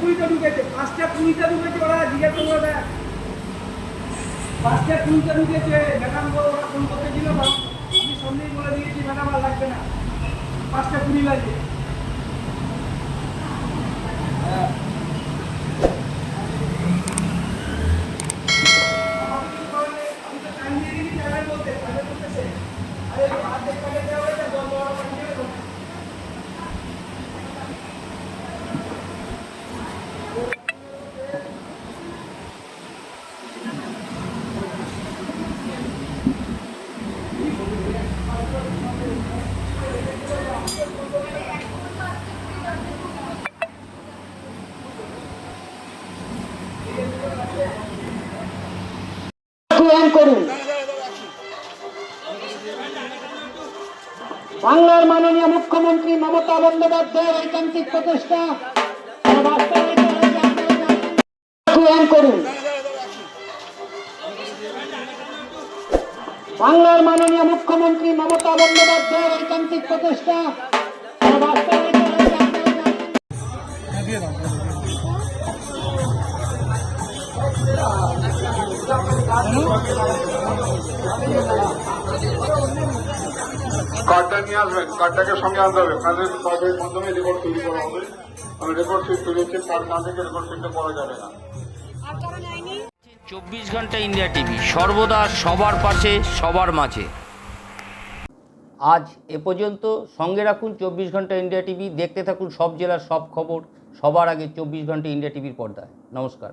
পাঁচটা কুড়ি কুড়িতে ঢুকেছে, পাঁচটা কুড়িটা ঢুকেছে ওরা, জিজ্ঞেস করব দেখ, পাঁচটা কুড়িটা ঢুকেছে, ম্যাডাম ওরা ফোন করতে ছিল আমি সন্ধেই বলে দিয়েছি, ম্যাডাম আর লাগবে না, পাঁচটা কুড়ি বাজে করুন। বাংলার মাননীয় মুখ্যমন্ত্রী মমতা বন্দ্যোপাধ্যায়ের ঐকান্তিক প্রচেষ্টা। করুন। বাংলার মাননীয় মুখ্যমন্ত্রী মমতা বন্দ্যোপাধ্যায়ের ঐকান্তিক প্রচেষ্টা। কার্ডটা নিয়ে আসবেন কার্ডটাকে সঙ্গে আনতে হবে। কার্ডের কার্ডের মাধ্যমে রেকর্ড তৈরি করা হবে। আমি রেকর্ড শিট তৈরি হচ্ছে কার্ড না থেকে রেকর্ড শিটটা করা যাবে না। চব্বিশ ঘণ্টা ইন্ডিয়া টিভি, সর্বদা সবার পাশে, সবার মাঝে। আজ এ পর্যন্ত সঙ্গে রাখুন চব্বিশ ঘণ্টা ইন্ডিয়া টিভি, দেখতে থাকুন সব জেলার সব খবর, সবার আগে চব্বিশ ঘণ্টা ইন্ডিয়া টিভির পর্দায়। নমস্কার।